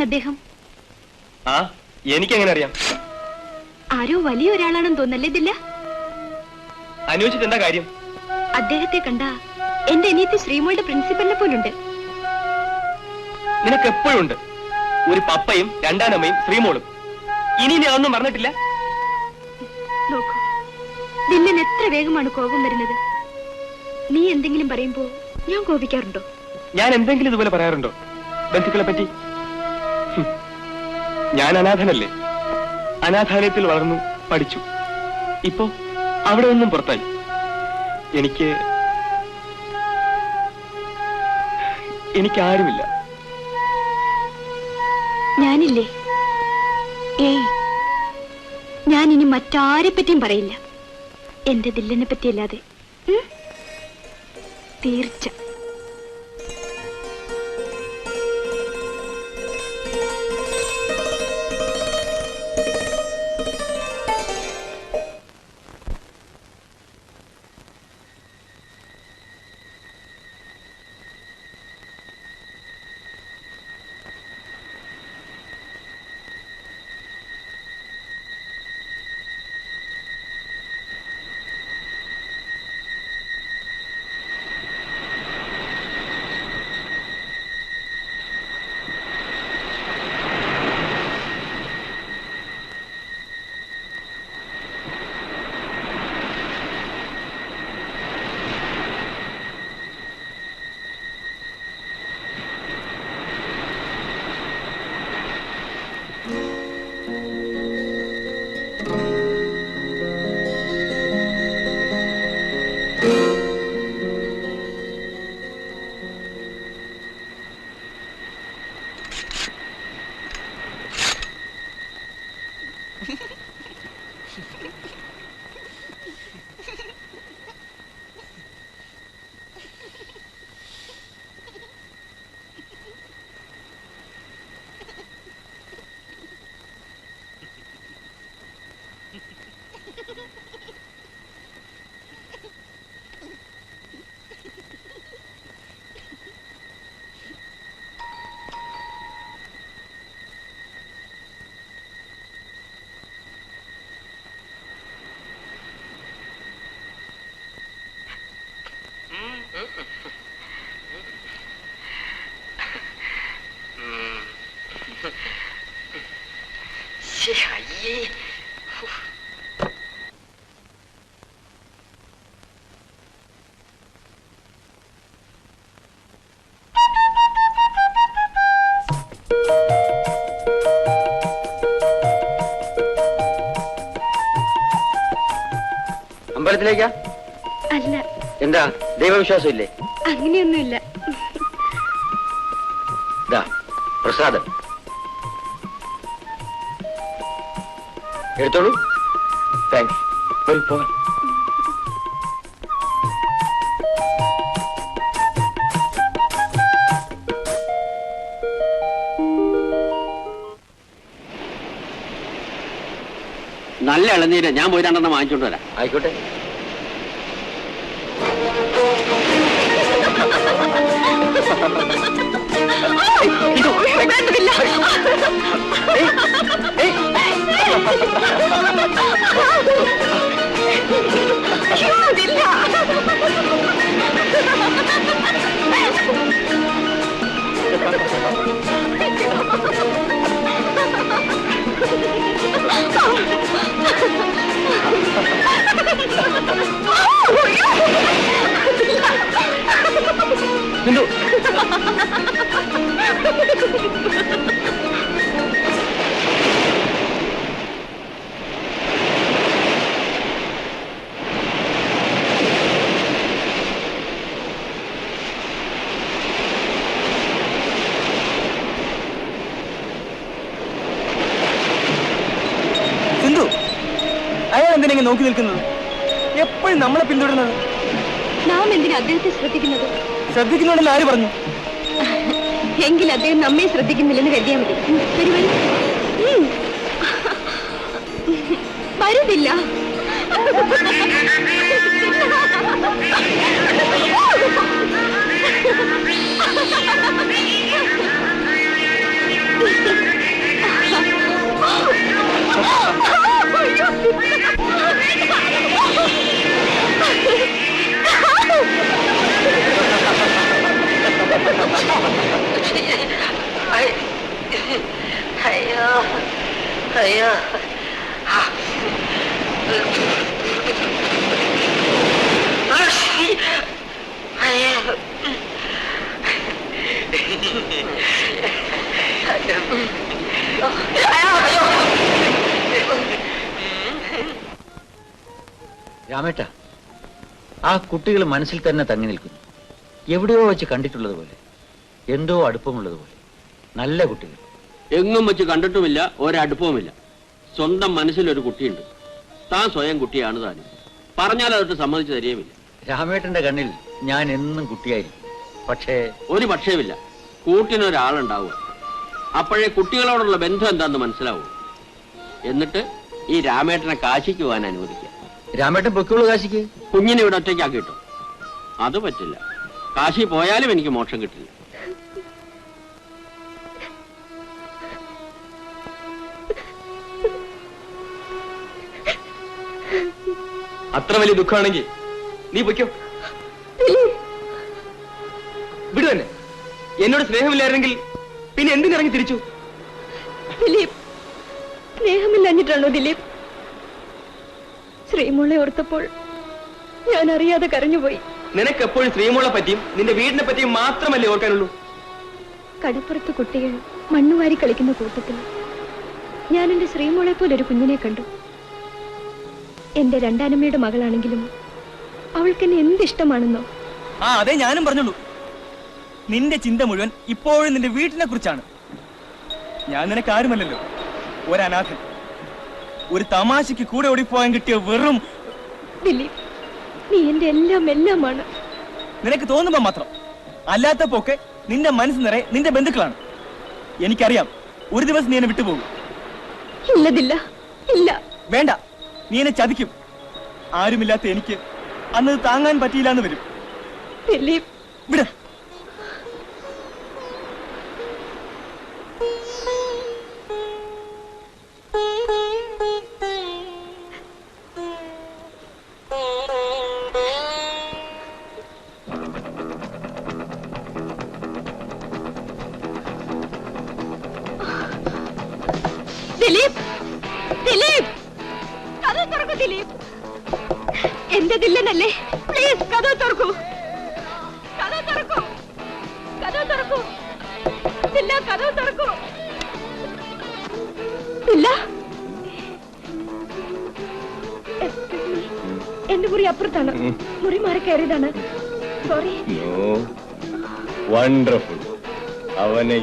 ആരാണ് അദ്ദേഹം? ആ എനിക്ക് എങ്ങനെ അറിയാം ആരോ വലിയ ഒരാളാണെന്ന് തോന്നല്ലേ ഇതില്ല അന്വേഷിച്ചിട്ട് എന്താ കാര്യം? അദ്ദേഹത്തെ കണ്ട എന്റെ അനിയത്തി ശ്രീമോളുടെ പ്രിൻസിപ്പലിനെ പോലുണ്ട്. നിനക്ക് എപ്പോഴും ഉണ്ട് ഒരു പപ്പയും രണ്ടാനമ്മയും ശ്രീമോളും. ഇനി നീ അതൊന്നും പറഞ്ഞിട്ടില്ല നോക്കൂ ദില്ലൻ എത്ര വേഗമാണ് കോപം വരുന്നത്. നീ എന്തെങ്കിലും പറയുമ്പോ ഞാൻ കോപിക്കാറുണ്ടോ? ഞാൻ എന്തെങ്കിലും ഇതുപോലെ പറയാറുണ്ടോ? ബന്ധുക്കളെ പറ്റി. ഞാൻ അനാഥനല്ലേ? അനാഥാലയത്തിൽ വളർന്നു പഠിച്ചു. ഇപ്പോ അവിടെ ഒന്നും പുറത്തായി. എനിക്ക് എനിക്ക് ആരുമില്ല ഞാനില്ലേ? ഏയ്. ഞാൻ ഇനി മറ്റാരെ പറ്റിയും പറയില്ല. എന്റെ ദില്ലനെ പറ്റിയല്ലാതെ. തീർച്ച. അമ്പലത്തിലേക്കാ അല്ല. എന്താ? ദൈവവിശ്വാസം ഇല്ലേ അങ്ങനെയൊന്നുമില്ല പ്രസാദം. എടുത്തോളൂ. താങ്ക്സ് വരൂ പോവാം നല്ല ഇളനീര്. ഞാൻ പോയി രണ്ടെണ്ണം വാങ്ങിച്ചോണ്ട് വരാം. ആയിക്കോട്ടെ. ഉറങ്ങുന്നില്ല ഇതില്ല Oh, my God! Sindhu Sindhu അയാൾ എന്തിനെ നോക്കി നിൽക്കുന്നത്? എപ്പോഴും നമ്മളെ പിന്തുടരുന്നത്? നാം എന്തിനാ അദ്ദേഹത്തെ ശ്രദ്ധിക്കുന്നത്? ശ്രദ്ധിക്കുന്നുണ്ടെന്ന് ആര് പറഞ്ഞു? എങ്കിൽ അദ്ദേഹം നമ്മെ ശ്രദ്ധിക്കുന്നില്ലെന്ന് കരുതിയാൽ മതി. വരുന്നില്ല. Oh! അയ്യോ. രാമേട്ട ആ കുട്ടികൾ മനസ്സിൽ തന്നെ തങ്ങി നിൽക്കുന്നു. എവിടെയോ വെച്ച് കണ്ടിട്ടുള്ളത് പോലെ എന്തോ അടുപ്പമുള്ളത് പോലെ നല്ല കുട്ടികൾ. എങ്ങും വെച്ച് കണ്ടിട്ടുമില്ല ഒരടുപ്പവുമില്ല. സ്വന്തം മനസ്സിലൊരു കുട്ടിയുണ്ട്. താൻ സ്വയം കുട്ടിയാണ് താനും. പറഞ്ഞാൽ അതൊട്ട് സമ്മതിച്ചു തരികയുമില്ല. രാമേട്ടന്റെ കണ്ണിൽ ഞാൻ എന്നും കുട്ടിയായിരിക്കും. പക്ഷേ ഒരു പക്ഷേമില്ല കൂട്ടിനൊരാളുണ്ടാവുക. അപ്പോഴേ കുട്ടികളോടുള്ള ബന്ധം എന്താന്ന് മനസ്സിലാവൂ. എന്നിട്ട് ഈ രാമേട്ടനെ കാശിക്ക് പോകാൻ അനുവദിക്കുക. രാമേട്ടൻ പൊക്കുള്ളൂ കാശിക്ക്. കുഞ്ഞിനെ ഇവിടെ ഒറ്റയ്ക്കാക്കി കിട്ടും അത് പറ്റില്ല. കാശി പോയാലും എനിക്ക് മോക്ഷം കിട്ടില്ല. അത്ര വലിയ ദുഃഖമാണെങ്കിൽ നീ പൊയ്ക്കോ. വിടു തന്നെ എന്നോട് സ്നേഹമില്ലായിരുന്നെങ്കിൽ പിന്നെ എന്തിനിറങ്ങി തിരിച്ചു? ദിലീപ് സ്നേഹമില്ലഞ്ഞിട്ടാണോ ദിലീപ്? ശ്രീമോളെ ഓർത്തപ്പോൾ ഞാൻ അറിയാതെ കരഞ്ഞുപോയി. നിനക്കെപ്പോഴും ശ്രീമോളെ പറ്റിയും നിന്റെ വീടിനെ പറ്റിയും മാത്രമല്ലേ ഓർക്കാനുള്ളൂ? കടപ്പുറത്ത് കുട്ടികൾ മണ്ണുവാരി കളിക്കുന്ന കൂട്ടത്തിൽ ഞാൻ എന്റെ ശ്രീമോളെ പോലെ ഒരു കുഞ്ഞിനെ കണ്ടു. എന്റെ രണ്ടാനമ്മയുടെ മകളാണെങ്കിലും അവൾക്ക് എന്നെ എന്തിഷ്ടമാണെന്നോ? ആ അതെ ഞാനും പറഞ്ഞുള്ളൂ. നിന്റെ ചിന്ത മുഴുവൻ ഇപ്പോഴും നിന്റെ വീട്ടിനെ കുറിച്ചാണ്. ഞാൻ നിനക്ക് ആരുമല്ലല്ലോ. ഒരനാഥൻ. ഒരു തമാശയ്ക്ക് കൂടെ ഓടിപ്പോകാൻ കിട്ടിയ വെറും ദിലീപ് നീ എന്റെ എല്ലാം എല്ലാമാണ്. നിനക്ക് തോന്നുമ്പോ മാത്രം. അല്ലാത്തപ്പോക്കെ നിന്റെ മനസ്സ് നിറയെ നിന്റെ ബന്ധുക്കളാണ്. എനിക്കറിയാം ഒരു ദിവസം നീ എന്നെ വിട്ടുപോകും. ഇല്ലതില്ല ഇല്ല. വേണ്ട. നീ എന്നെ ചതിക്കും. ആരുമില്ലാത്ത എനിക്ക് അന്ന് താങ്ങാൻ പറ്റിയില്ല എന്ന് വരും. ദിലീപ്.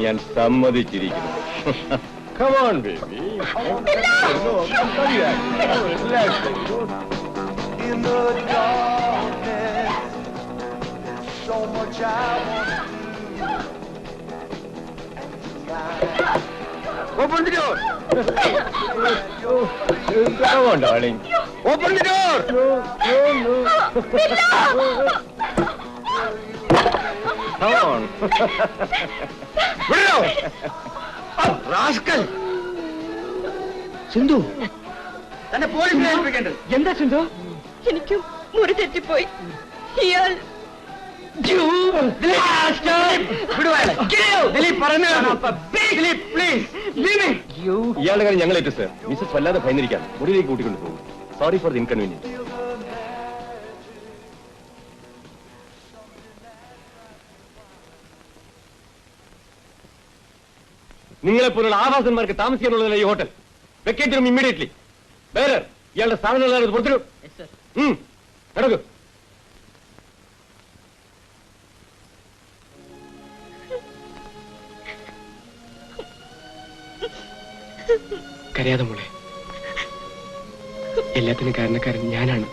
ഞാൻ സമ്മതിച്ചിരിക്കുന്നു come on baby Open the door. Come on, darling. Open the door. Come on. വിടോ. Rascal. സിന്ധു. തന്നെ പോലീസിനെ ഏൽപ്പിക്കേണ്ടത്. എന്താ ചിന്തോ എനിക്കും മുറി തെറ്റിപ്പോയി. ഇയാൾ ദിലീപ് പറഞ്ഞു ദിലീപ് പ്ലീസ് ഇയാളുടെ കാര്യം ഞങ്ങൾ ഏറ്റു സർ മിസ്സസ് വല്ലാതെ ഭയന്നിരിക്കാം മുറിയിലേക്ക് കൂട്ടിക്കൊണ്ട് പോകും. സോറി ഫോർ ദി ഇൻകൺവീനിയൻസ് നിങ്ങളെ പോലുള്ള ആവാസന്മാർക്ക് താമസിക്കാനുള്ളതല്ല ഈ hotel. Vacate room immediately bearer ഇയാളുടെ സാധനം പുറത്തിരും നടക്കൂ. കരയാതെ മോളെ. എല്ലാത്തിനും കാരണക്കാരൻ ഞാനാണ്.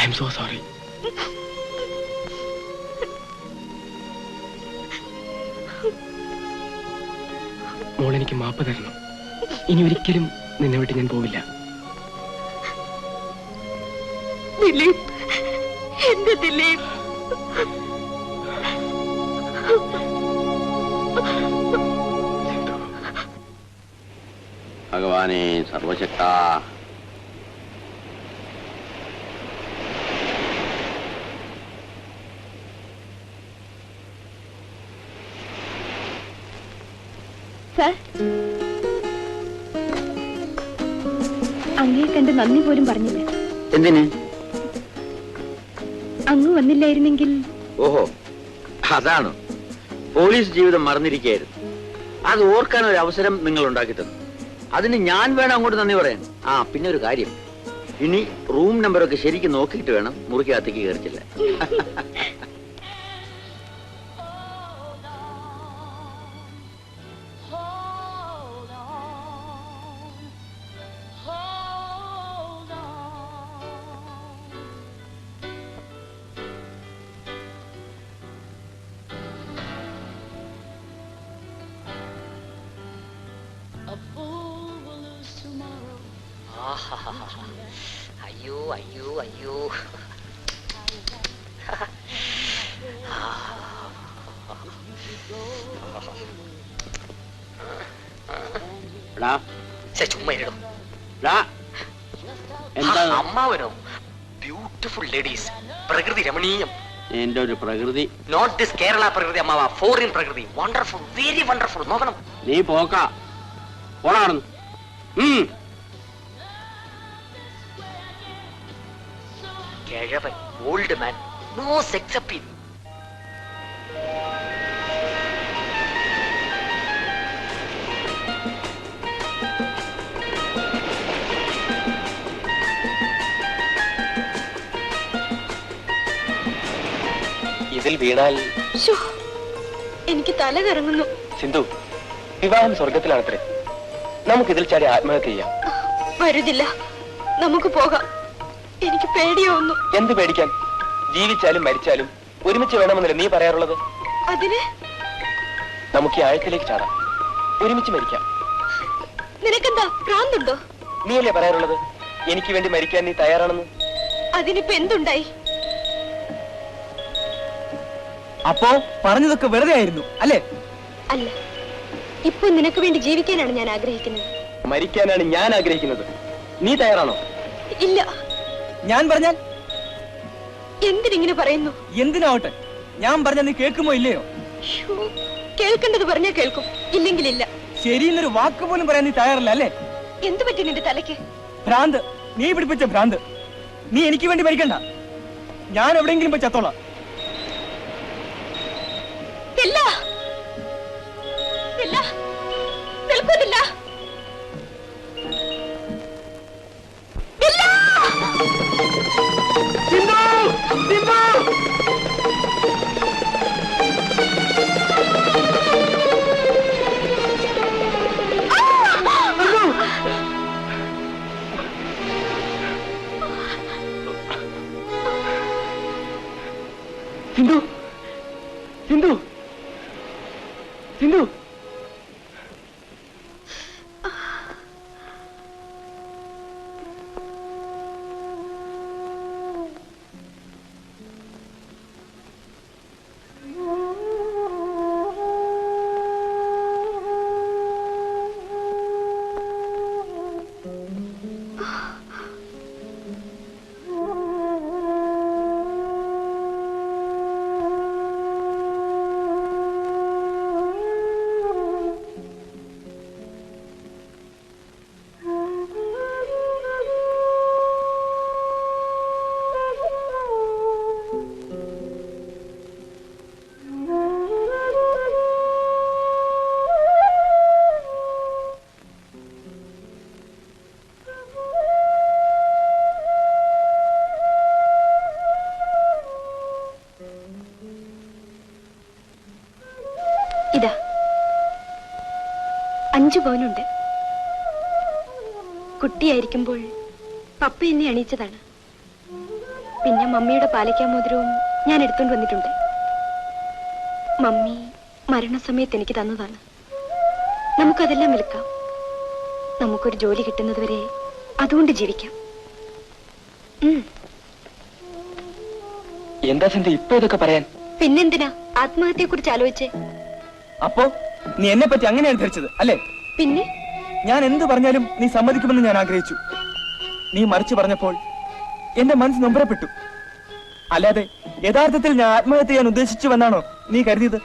ഐ എം സോ സോറി മോൾ എനിക്ക് മാപ്പ് തരണം. ഇനി ഒരിക്കലും നിന്നെ വിട്ട് ഞാൻ പോവില്ല. ദിലീപ് എന്റെ ദിലീപ്. ഭഗവാനെ സർവശക്ത. സാർ. അങ്ങേ കണ്ട് നന്ദി പോലും പറഞ്ഞില്ല. എന്തിന്? അങ്ങ് വന്നില്ലായിരുന്നെങ്കിൽ ഓഹോ അതാണ്. പോലീസ് ജീവിതം മറന്നിരിക്കുകയായിരുന്നു. അത് ഓർക്കാൻ ഒരു അവസരം നിങ്ങൾ ഉണ്ടാക്കി തന്നു. അതിന് ഞാൻ വേണം അങ്ങോട്ട് നന്ദി പറയാൻ. ആ പിന്നെ ഒരു കാര്യം. ഇനി റൂം നമ്പറൊക്കെ ശരിക്കും നോക്കിയിട്ട് വേണം മുറിക്കകത്തേക്ക് കയറിച്ചില്ല ബ്യൂട്ടിഫുൾ ലേഡീസ് പ്രകൃതി രമണീയം. എന്റെ ഒരു പ്രകൃതി. നോട്ട് ദിസ് കേരള പ്രകൃതി അമ്മാവ. ഫോറിൻ പ്രകൃതി. വണ്ടർഫുൾ വെരി വണ്ടർഫുൾ നോക്കണം. നീ പോക്ക. ഉം. കിഴവൻ old man no sex appeal ഇതിൽ വീണാൽ ശ്ശോ, എനിക്ക് തല കറങ്ങുന്നു. സിന്ധു വിവാഹം സ്വർഗത്തിലാണത്രേ നമുക്കിതിൽ ചാടി ആത്മഹത്യ ചെയ്യാം. വരുതില്ല നമുക്ക് പോകാം. എനിക്ക് പേടിയാവുന്നു എന്ത് പേടിക്കാൻ? ജീവിച്ചാലും മരിച്ചാലും ഒരുമിച്ച് വേണമെന്നല്ലേ നീ പറയാറുള്ളത്? അതിന് നമുക്ക് ഈ ആഴത്തിലേക്ക് ചാടാം. ഒരുമിച്ച് മരിക്കാം. നിനക്കെന്താ ഭ്രാന്തുണ്ടോ? നീയല്ലേ പറയാറുള്ളത്? എനിക്ക് വേണ്ടി മരിക്കാൻ നീ തയ്യാറാണെന്ന്? അതിനിപ്പോ എന്തുണ്ടായി? അപ്പോ പറഞ്ഞതൊക്കെ വെറുതെ ആയിരുന്നു അല്ലേ? അല്ല ഇപ്പൊ നിനക്ക് വേണ്ടി ജീവിക്കാനാണ് ഞാൻ ആഗ്രഹിക്കുന്നത്. മരിക്കാനാണ് ഞാൻ ആഗ്രഹിക്കുന്നത്. നീ തയ്യാറാണോ? ഇല്ല. ഞാൻ പറഞ്ഞാൽ? എന്തിനിങ്ങനെ പറയുന്നു? എന്തിനാവട്ടെ? ഞാൻ പറഞ്ഞാൽ നീ കേൾക്കുമോ ഇല്ലയോ? ശ്ശോ, കേൾക്കേണ്ടത് പറഞ്ഞാ കേൾക്കും. ഇല്ലെങ്കിലില്ല ശരിയെന്നൊരു വാക്ക് പോലും പറയാൻ നീ തയ്യാറല്ല അല്ലേ? എന്തു പറ്റി നിന്റെ തലയ്ക്ക്? ഭ്രാന്ത്. നീ പിടിപ്പിച്ച ഭ്രാന്ത്. നീ എനിക്ക് വേണ്ടി മരിക്കണ്ട. ഞാൻ എവിടെയെങ്കിലും പോയി ചത്തോളാം. നിൽക്കുന്നില്ല അഞ്ചു പവനുണ്ട്. കുട്ടിയായിരിക്കുമ്പോൾ പപ്പ എന്നെ അണിയിച്ചതാണ് പിന്നെ മമ്മിയുടെ പാലിക്കാമോതിരവും ഞാൻ എടുത്തുകൊണ്ട് വന്നിട്ടുണ്ട്. മമ്മി മരണസമയത്ത് എനിക്ക് തന്നതാണ്. നമുക്കതെല്ലാം വിൽക്കാം. നമുക്കൊരു ജോലി കിട്ടുന്നത് വരെ അതുകൊണ്ട് ജീവിക്കാം. എന്താ ഇപ്പൊ ഇതൊക്കെ പറയാൻ? പിന്നെന്തിനാ? ആത്മഹത്യയെ കുറിച്ച് ആലോചിച്ചേ. അപ്പോ നീ എന്നെ പറ്റി അങ്ങനെയാണ് ധരിച്ചത് അല്ലേ? പിന്നെ? ഞാൻ എന്ത് പറഞ്ഞാലും നീ സമ്മതിക്കുമെന്ന് ഞാൻ ആഗ്രഹിച്ചു. നീ മറിച്ചു പറഞ്ഞപ്പോൾ എന്റെ മനസ്സ് നൊമ്പരപ്പെട്ടു. അല്ലാതെ യഥാർത്ഥത്തിൽ ഞാൻ ആത്മഹത്യ ചെയ്യാൻ ഉദ്ദേശിച്ചുവെന്നാണോ നീ കരുതിയത്?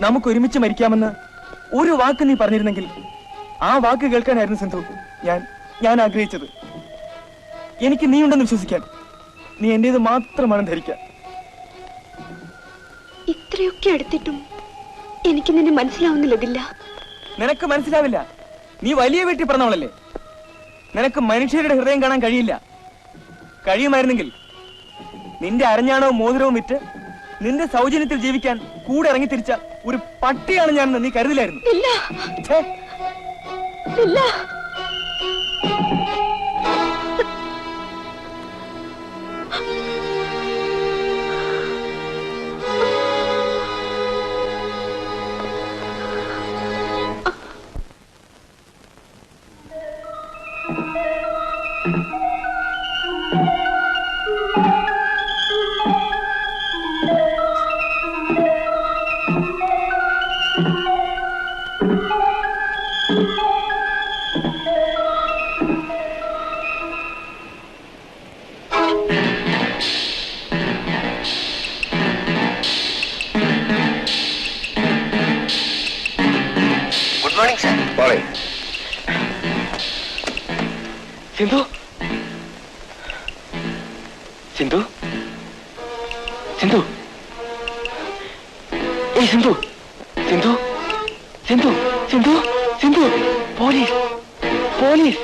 നമുക്ക് ഒരുമിച്ച് മരിക്കാമെന്ന് ഒരു വാക്ക് നീ പറഞ്ഞിരുന്നെങ്കിൽ ആ വാക്ക് കേൾക്കാനായിരുന്നു സിന്ധു. ഞാൻ ഞാൻ ആഗ്രഹിച്ചത്. എനിക്ക് നീ ഉണ്ടെന്ന് വിശ്വസിക്കാൻ. നീ എന്റേത് മാത്രമാണ് ധരിക്കാൻ. ഇത്രയൊക്കെ അടുത്തിട്ടും എനിക്ക് നിന്നെ മനസ്സിലാവുന്നില്ലതില്ല. നിനക്ക് മനസ്സിലാവില്ല. നീ വലിയ വീട്ടിൽ പറഞ്ഞവളല്ലേ നിനക്ക് മനുഷ്യരുടെ ഹൃദയം കാണാൻ കഴിയില്ല. കഴിയുമായിരുന്നെങ്കിൽ നിന്റെ അരഞ്ഞാണവും മോതിരവും വിറ്റ് നിന്റെ സൗജന്യത്തിൽ ജീവിക്കാൻ കൂടെ ഇറങ്ങി തിരിച്ച ഒരു പട്ടിയാണ് ഞാൻ നീ കരുതില്ലായിരുന്നു. ഇല്ല. ഇല്ല. Sindhu Sindhu Sindhu Sindhu Sindhu police police.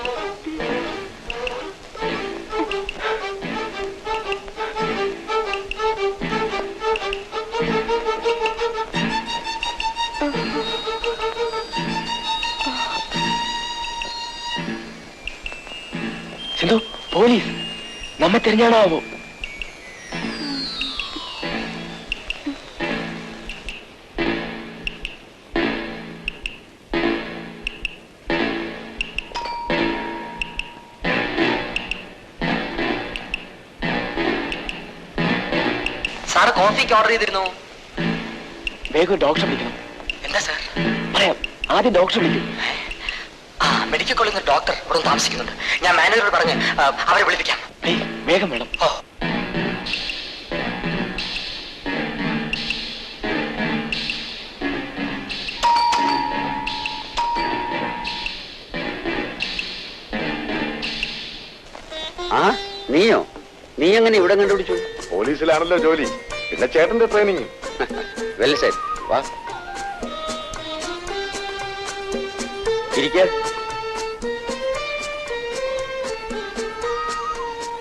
Sindhu police നമ്മെ തിരഞ്ഞാണാവോ കോഫിക്ക് ഓർഡർ ചെയ്തിരുന്നു. വേഗം ഡോക്ടറെ വിളിക്കണം. എന്താ സാർ പറയാം. ആദ്യം ഡോക്ടറെ വിളിക്കും. ആ മെഡിക്കൽ കോളേജിൽ നിന്ന് ഡോക്ടർ ഇവിടെ താമസിക്കുന്നുണ്ട്. ഞാൻ മാനേജറോട് പറഞ്ഞ് അവരെ വിളിപ്പിക്കാം. വേഗം വേണം. ഓ. ആ നീയോ? നീ എങ്ങനെ ഇവിടെ കണ്ടുപിടിച്ചു? പോലീസിലാണല്ലോ ജോലി. പിന്നെ ചേട്ടന്റെ ട്രെയിനിങ് വെൽ സെറ്റ് വാ. ഇരിക്ക.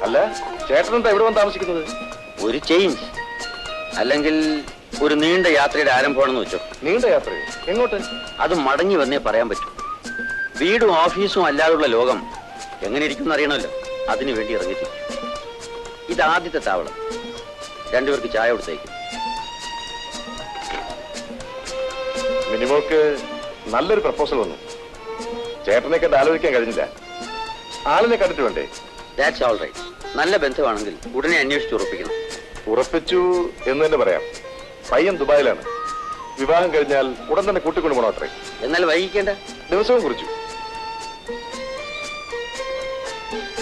അല്ല ചേട്ടൻ എന്താ ഇവിടെ വന്ന് താമസിക്കുന്നത്? ഒരു ചേഞ്ച് അല്ലെങ്കിൽ ഒരു നീണ്ട യാത്രയുടെ ആരംഭമാണെന്ന് വെച്ചോ. നീണ്ട യാത്ര എങ്ങോട്ട്? അത് മടങ്ങി വന്നേ പറയാൻ പറ്റൂ. വീടും ഓഫീസും അല്ലാതുള്ള ലോകം എങ്ങനെ ഇരിക്കും അറിയണമല്ലോ. അതിനു വേണ്ടി ഇറങ്ങിച്ചു ഇത് ആദ്യത്തെ താവളം. രണ്ടുപേർക്ക് ചായ കൊടുത്തേക്ക്. മിനിമോക്ക് നല്ലൊരു പ്രപ്പോസൽ വന്നു. ചേട്ടനെ കണ്ട് ആലോചിക്കാൻ കഴിഞ്ഞില്ല. ആളിനെ കണ്ടിട്ട് വേണ്ടേ? ദാറ്റ്സ് ഓൾ റൈറ്റ് നല്ല ബന്ധമാണെങ്കിൽ ഉടനെ അന്വേഷിച്ചു ഉറപ്പിക്കണം. ഉറപ്പിച്ചു എന്ന് തന്നെ പറയാം. പയ്യൻ ദുബായിലാണ്. വിവാഹം കഴിഞ്ഞാൽ ഉടൻ തന്നെ കൂട്ടിക്കൊണ്ടു പോകണം അത്രേ. എന്നാൽ വൈകിക്കേണ്ട? ദിവസവും കുറിച്ചു.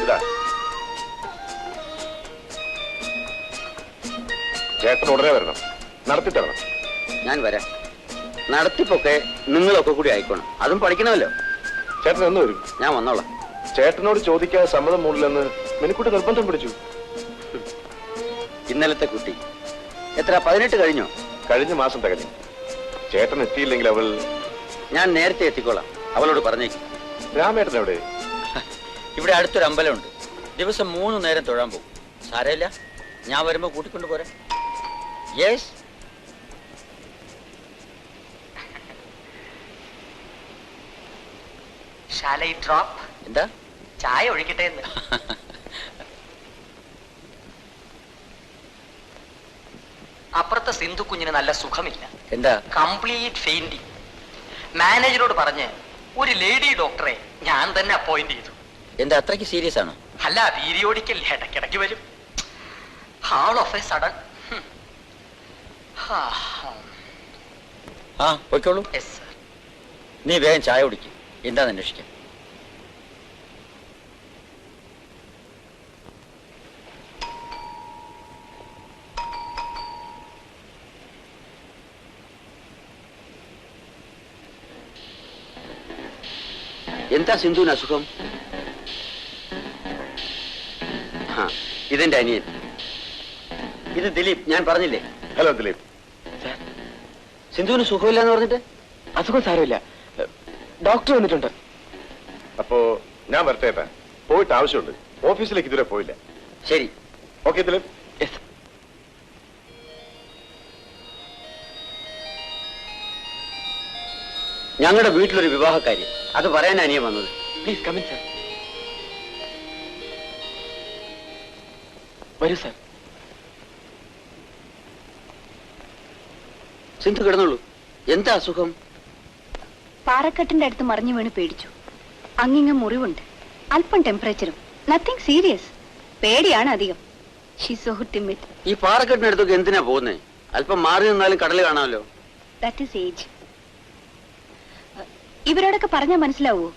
ഇതാ. ചേട്ടൻ ഉടനെ വരണം. നടത്തിത്തരണം ഞാൻ വരാം. നടത്തിപ്പൊക്കെ നിങ്ങളൊക്കെ കൂടി ആയിക്കോണം. അതും പഠിക്കണമല്ലോ. ചേട്ടൻ എന്ന് വരും. ഞാൻ വന്നോളാം. ചേട്ടനോട് ചോദിക്കാൻ സമ്മതം മൂടില്ലെന്ന് മിനിക്കുട്ടി നിർബന്ധം പിടിച്ചു. ഇന്നലത്തെ കുട്ടി. എത്ര? പതിനെട്ട് കഴിഞ്ഞോ? കഴിഞ്ഞ മാസം തകഞ്ഞു. ചേട്ടൻ എത്തിയില്ലെങ്കിൽ അവൾ ഞാൻ നേരത്തെ എത്തിക്കോളാം. അവളോട് പറഞ്ഞേക്കും. രാമേട്ടൻ എവിടെ? ഇവിടെ അടുത്തൊരു അമ്പലമുണ്ട്. ദിവസം മൂന്ന് നേരം തൊഴാൻ പോകും. സാരമില്ല. ഞാൻ വരുമ്പോ കൂട്ടിക്കൊണ്ട് പോരാ. യെസ് ഷാലൈ ഡ്രോപ്പ് എന്താ? ചായ ഒഴിക്കട്ടെ എന്ന്. അപ്പുറത്തെ സിന്ധു കുഞ്ഞിന് നല്ല സുഖമില്ല. എന്താ? കംപ്ലീറ്റ് ഫെയിന്റിങ് മാനേജറോട് പറഞ്ഞ് ഒരു ലേഡി ഡോക്ടറെ ഞാൻ തന്നെ അപ്പോയിന്റ് ചെയ്തു. എന്താ അത്രയ്ക്ക് സീരിയസ് ആണോ? അല്ല പീരിയോഡിക്കൽ ഇടയ്ക്കിടയ്ക്ക് വരും. ഹാൾ ഓഫ് എ സഡൻ ആ പോയിക്കോളൂ. നീ വേഗം ചായ കുടിക്കും. എന്താന്ന് അന്വേഷിക്കാം. എന്താ സിന്ധുവിന് അസുഖം? ഇതെന്റെ അനിയൻ. ഇത് ദിലീപ് ഞാൻ പറഞ്ഞില്ലേ? ഹലോ ദിലീപ്. സിന്ധുവിന് സുഖമില്ല എന്ന് പറഞ്ഞിട്ട്? അസുഖം സാരമില്ല. ഡോക്ടർ വന്നിട്ടുണ്ട്. അപ്പോ ഞാൻ വരട്ടെ ഏട്ടാ പോയിട്ട് ആവശ്യമുണ്ട്. ഓഫീസിലേക്ക് ഇതുവരെ പോയില്ല. ശരി. ഓക്കെ ദിലീപ് യെസ് ഞങ്ങളുടെ വീട്ടിലൊരു വിവാഹക്കാര്യം അത് പറയാൻ അനിയ വന്നത്. പ്ലീസ് കമിൻ സർ വരൂ സർ സിന്ധു കിടന്നുള്ളൂ എന്താ അസുഖം? പാറക്കെട്ടിന്റെ അടുത്ത് മറിഞ്ഞു വീണ് പേടിച്ചു. അങ്ങിങ്ങ മുറിവുണ്ട്. അല്പം ടെമ്പറേച്ചറും നത്തിങ് സീരിയസ് പേടിയാണ് അധികം. ഈ പാറക്കെട്ടിനടുത്തൊക്കെ എന്തിനാ പോകുന്നേ? അല്പം മാറി നിന്നാലും കടൽ കാണാമല്ലോ. ദാറ്റ് ഈസ് ഏജ് ഇവരോടൊക്കെ പറഞ്ഞാ മനസ്സിലാവോ?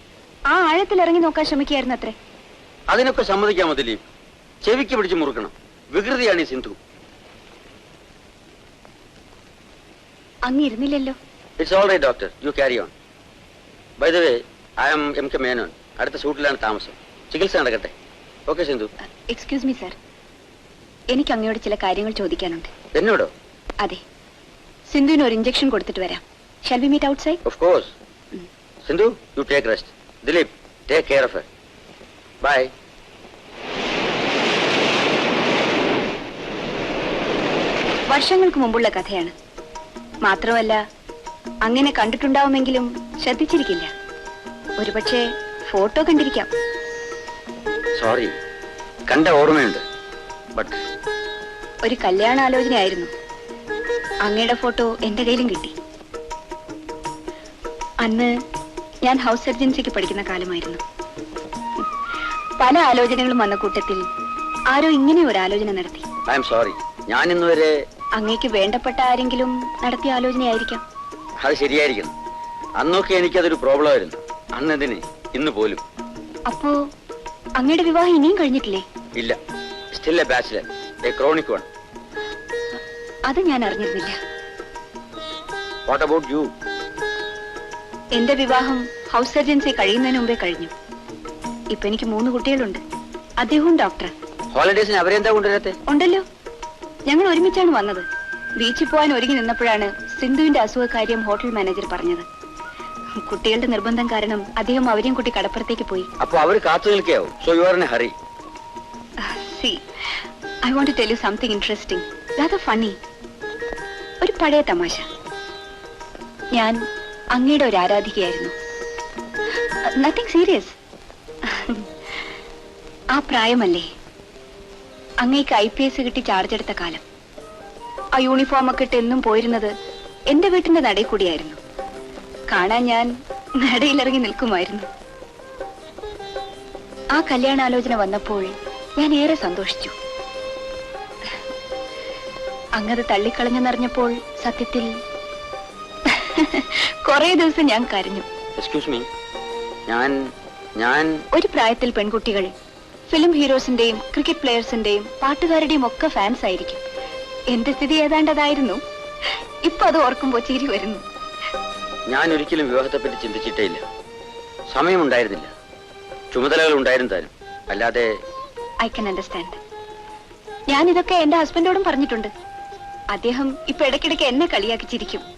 ആ ആഴത്തിൽ ഇറങ്ങി നോക്കാൻ ശ്രമിക്കായിരുന്നു അത്രേ. അതിനൊക്കെ സമ്മതിക്കാമോ ദിലീപ്? ചെവിക്ക് പിടിച്ച് മുറുക്കണം. വികൃതിയാണ് ഈ സിന്ധു. അങ്ങ് ഇരുന്നില്ലല്ലോ it's all right doctor you carry on by the way I'm M K Menon അടുത്ത ഷൂട്ടിലാണ് താമസം. ചികിത്സ നടക്കട്ടെ. Okay Sindhu excuse me sir എനിക്ക് അങ്ങയോട് ചില കാര്യങ്ങൾ ചോദിക്കാനുണ്ട്. എന്നോടോ? അതെ. സിന്ധുവിന് ഒരു ഇഞ്ചക്ഷൻ കൊടുത്തിട്ട് വരാം. Shall be meet outside of course Sindhu you take rest Dileep take care of bye വർഷങ്ങൾക്ക് മുമ്പുള്ള കഥയാണ്. മാത്രമല്ല അങ്ങനെ കണ്ടിട്ടുണ്ടാവുമെങ്കിലും ശ്രദ്ധിച്ചിരിക്കില്ല. ഒരുപക്ഷെ ഫോട്ടോ കണ്ടിരിക്കാം. സോറി കണ്ട ഓർമ്മയുണ്ട്. ബട്ട് ഒരു കല്യാണാലോചനയായിരുന്നു. അങ്ങയുടെ ഫോട്ടോ എന്റെ കയ്യിലും കിട്ടി. അന്ന് ഞാൻ ഹൗസ് സർജൻസിക്ക് പഠിക്കുന്ന കാലമായിരുന്നു. പല ആലോചനകളും വന്ന കൂട്ടത്തിൽ ആരോ ഇങ്ങനെ ഒരു ആലോചന നടത്തി. ഐ എം സോറി ഞാൻ ഇന്നുവരെ അങ്ങേക്ക് വേണ്ടപ്പെട്ട ആരെങ്കിലും നടത്തിയ ആലോചനയായിരിക്കാം. അത് ശരിയായിരിക്കും അന്നൊക്കെ എനിക്കതൊരു പ്രോബ്ലം ആയിരുന്നു അന്നെന്തിന്? ഇന്ന് പോലും. അപ്പോ അങ്ങയുടെ വിവാഹം ഇനിയും കഴിഞ്ഞിട്ടില്ലേ? ഇല്ല. Still a bachelor a chronic one അത് ഞാൻ അറിഞ്ഞിരുന്നില്ല. വാട്ട് അബൌട്ട് യു എന്റെ വിവാഹം ഹൗസ് സർജൻസി കഴിയുന്നതിന് മുമ്പേ കഴിഞ്ഞു. ഇപ്പൊ എനിക്ക് മൂന്ന് കുട്ടികളുണ്ട്. അദ്ദേഹവും ഡോക്ടർ ഹോളിഡേസിന് അവരെന്താ കൊണ്ടുവരാത്തെ? ഉണ്ടല്ലോ. ഞങ്ങൾ ഒരുമിച്ചാണ് വന്നത്. ബീച്ചിൽ പോകാൻ ഒരുങ്ങി നിന്നപ്പോഴാണ് സിന്ധുവിന്റെ അസുഖകാര്യം ഹോട്ടൽ മാനേജർ പറഞ്ഞത്. കുട്ടികളുടെ നിർബന്ധം കാരണം അദ്ദേഹം അവരെയും കുട്ടി കടപ്പുറത്തേക്ക് പോയി. അപ്പോൾ അവർ കാത്തു നിൽക്കാവും so you are in hurry see I want to tell you something interesting Radha funny ഒരു പഴയ തമാശ. ഞാൻ അങ്ങയുടെ ഒരു ആരാധികയായിരുന്നു. നത്തിങ് സീരിയസ് ആ പ്രായമല്ലേ? അങ്ങേക്ക് ഐ പി എസ് കിട്ടി ചാർജ് എടുത്ത കാലം. ആ യൂണിഫോം ഒക്കെ ഇട്ട് എന്നും പോയിരുന്നത് എന്റെ വീട്ടിന്റെ നടയിൽ കൂടിയായിരുന്നു. കാണാൻ ഞാൻ നടയിലിറങ്ങി നിൽക്കുമായിരുന്നു. ആ കല്യാണാലോചന വന്നപ്പോൾ ഞാൻ ഏറെ സന്തോഷിച്ചു. അങ്ങത് തള്ളിക്കളഞ്ഞെന്നറിഞ്ഞപ്പോൾ സത്യത്തിൽ കുറേ ദിവസം ഞാൻ കരഞ്ഞു. എക്സ്ക്യൂസ് മീ ഞാൻ ഞാൻ ഒരു പ്രായത്തിൽ പെൺകുട്ടികൾ ഫിലിം ഹീറോസിന്റെയും ക്രിക്കറ്റ് പ്ലെയേഴ്സിന്റെയും പാട്ടുകാരുടെയും ഒക്കെ ഫാൻസ് ആയിരിക്കും. എന്റെ സ്ഥിതി ഏതാണ്ടതായിരുന്നു. ഇപ്പൊ അത് ഓർക്കുമ്പോ ചിരി വരുന്നു. ഞാൻ ഒരിക്കലും വിവാഹത്തെ പറ്റി ചിന്തിച്ചിട്ടേ ഇല്ല സമയമുണ്ടായിരുന്നില്ല. ചുമതലകൾ ഉണ്ടായിരുന്നാലും അല്ലാതെ ഐ കൻ അണ്ടർസ്റ്റാൻഡ് ഞാൻ ഇതൊക്കെ എന്റെ ഹസ്ബൻഡോടും പറഞ്ഞിട്ടുണ്ട്. അദ്ദേഹം ഇപ്പൊ ഇടയ്ക്കിടയ്ക്ക് എന്നെ കളിയാക്കി ചിരിക്കും.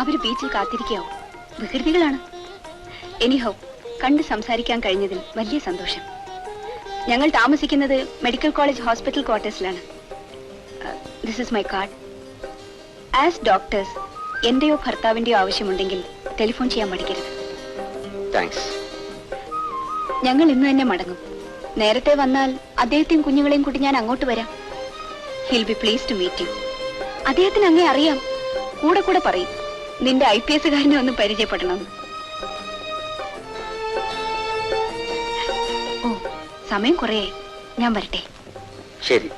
അവർ ബീച്ചിൽ കാത്തിരിക്കാവും വികൃതികളാണ്. എനിഹോ കണ്ട് സംസാരിക്കാൻ കഴിഞ്ഞതിൽ വലിയ സന്തോഷം. ഞങ്ങൾ താമസിക്കുന്നത് medical college hospital ക്വാർട്ടേഴ്സിലാണ്. This is my card as doctors എന്റെയോ ഭർത്താവിന്റെയോ ആവശ്യമുണ്ടെങ്കിൽ ടെലിഫോൺ ചെയ്യാൻ മടിക്കരുത്. താങ്ക്സ് ഞങ്ങൾ ഇന്ന് തന്നെ മടങ്ങും. നേരത്തെ വന്നാൽ അദ്ദേഹത്തെയും കുഞ്ഞുങ്ങളെയും കൂട്ടി ഞാൻ അങ്ങോട്ട് വരാം. He'll be please to meet you അദ്ദേഹത്തിന് അങ്ങേ അറിയാം. കൂടെ കൂടെ പറയും. നിന്റെ ഐ പി എസുകാരനെ ഒന്ന് പരിചയപ്പെടണം സമയം കുറേ ഞാൻ വരട്ടെ. ശരി.